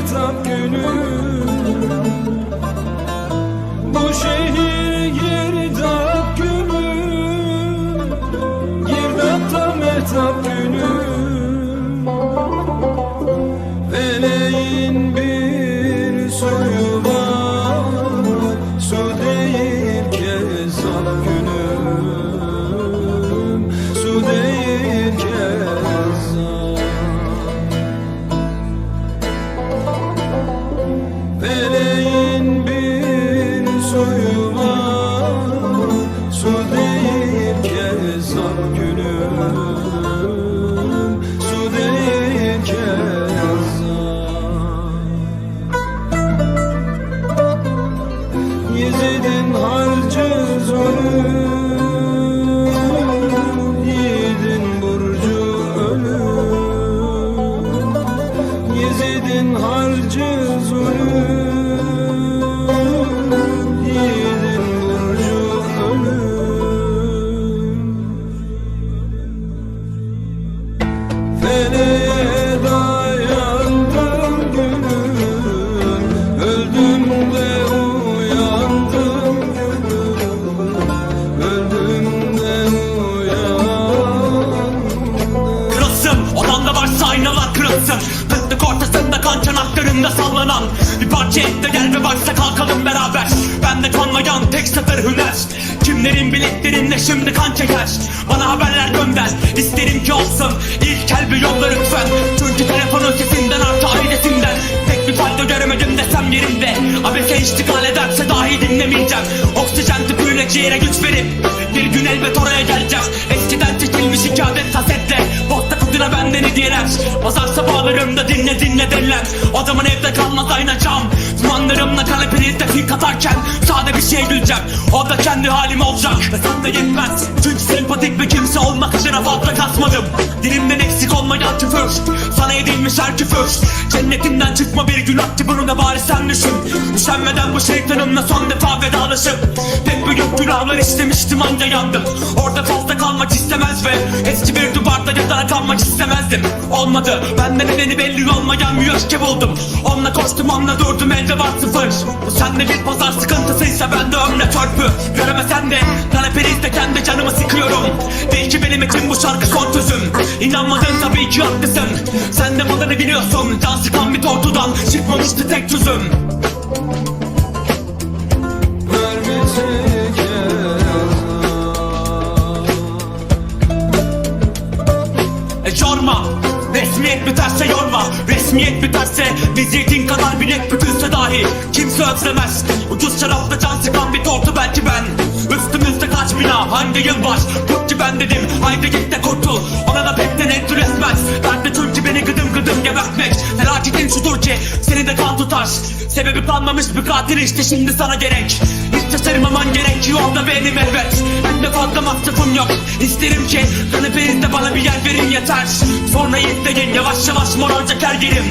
mehtap günüm Bu şehir Yezid'in harcı zulüm Yiğidin burcu ölüm. Yezid'in harcı zulüm Bir parça et de gel ve varsa kalkalım beraber. Bende kanmayan tek satır hüner. Kimlerin bileklerinde şimdi kan çeker? Bana haberler gönder İsterim ki olsun. İlk el bir yolla lütfen. Çünkü telefonun sesinden artı ailesinden. Tek bir fayda göremedim desem yerimde Abese iştigal ederse dahi dinlemeyeceğim. Oksijen tüpüyle ciğere güç verip Bir gün elbet oraya geleceğim. Eskiden dinle derler Adamın evde kalmaz aynacağım Dumanlarımla kanepenizde fil atarken Sade bir şey güleceğim O da kendi halim olacak. Ve sen de yetmez. Çünkü sempatik bir kimse olmak için fazla kasmadım. Dilimden eksik olmayan küfür Sana edilmiş her küfür. Cennetimden çıkma bir gün attı bunu da bari sen düşün. Üşenmeden bu şeytanımla son defa vedalaşıp Pek büyük günahlar işlemiştim anca yandım. Orada fazla kalmak istemez ve Eski bir duvarda yatarak kalmak istemezdim. Olmadı benden nedeni belli öfke buldum Onunla koştum onunla durdum elde var sıfır. Bu sende bir pazar sıkıntısıysa ben de ömre törpü Göremesen de kanepenizde kendi canımı sıkıyorum. Değil ki benim için bu şarkı son sözüm. İnanmadın tabii ki haklısın. Sen de malını biliyorsun. Can sıkan bir tortudan çıkmamıştı tek çözüm. E yorma. Resmiyet biterse yorma Resmiyet biterse Vizitin kadar bilet bütünse dahi Kimse özlemez. Ucuz şarapla can sıkan bir tortu belki ben. Üstümüzde kaç bina hangi yıl var ki ben dedim haydi git de kurtul. Ona da pek de net üretmez Ben de çünkü beni gıdım gıdım gebertmek Felaketin şudur ki tutar Sebebi kalmamış bir katil işte şimdi sana gerek. Hiç şaşırmaman gerekiyor da benim elbet. Ben de fazla masrafım yok. İsterim ki kanepenizde bana bir yer verin yeter. Sonra yetleyin yavaş yavaş moraracak her yerim.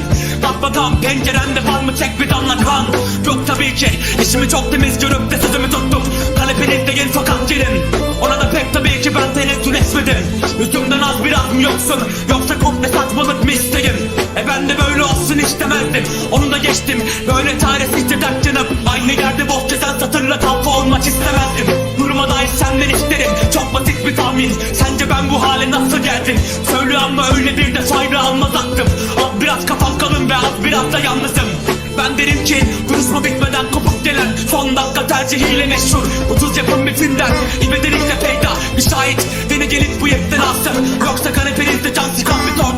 Bak bakalım pencerende var mı tek bir damla kan? Yok tabii ki işimi çok temiz görüp de sözümü tuttum. Kanepenizdeyin fakat yerim. Ona da pek tabii ki ben tenezzül etmedim Yüzümden az biraz mı yoksun? Yoksa komple saçmalık mı isteyim E ben de böyle olsun istemezdim. Onu geçtim. Böyle çaresizce dert yanıp Aynı yerde boş gezen satırla talpa olmak istemezdim. Durma dair senden isterim. Çok basit bir tahmin. Sence ben bu hale nasıl geldim? Söyle ama öyle bir de saygı almaz aklım. Az biraz kafam kalın ve az biraz da yalnızım. Ben derim ki duruşma bitmeden kopup gelen Son dakika tercihiyle meşhur. Ucuz yapım bir filmden İvedelikle peyda. Bir şahit Beni gelip bu yekten alsın Yoksa kanepenizde can sıkan bir tortu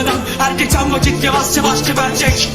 Bırakmadan Her geçen vakit yavaş yavaş geberecek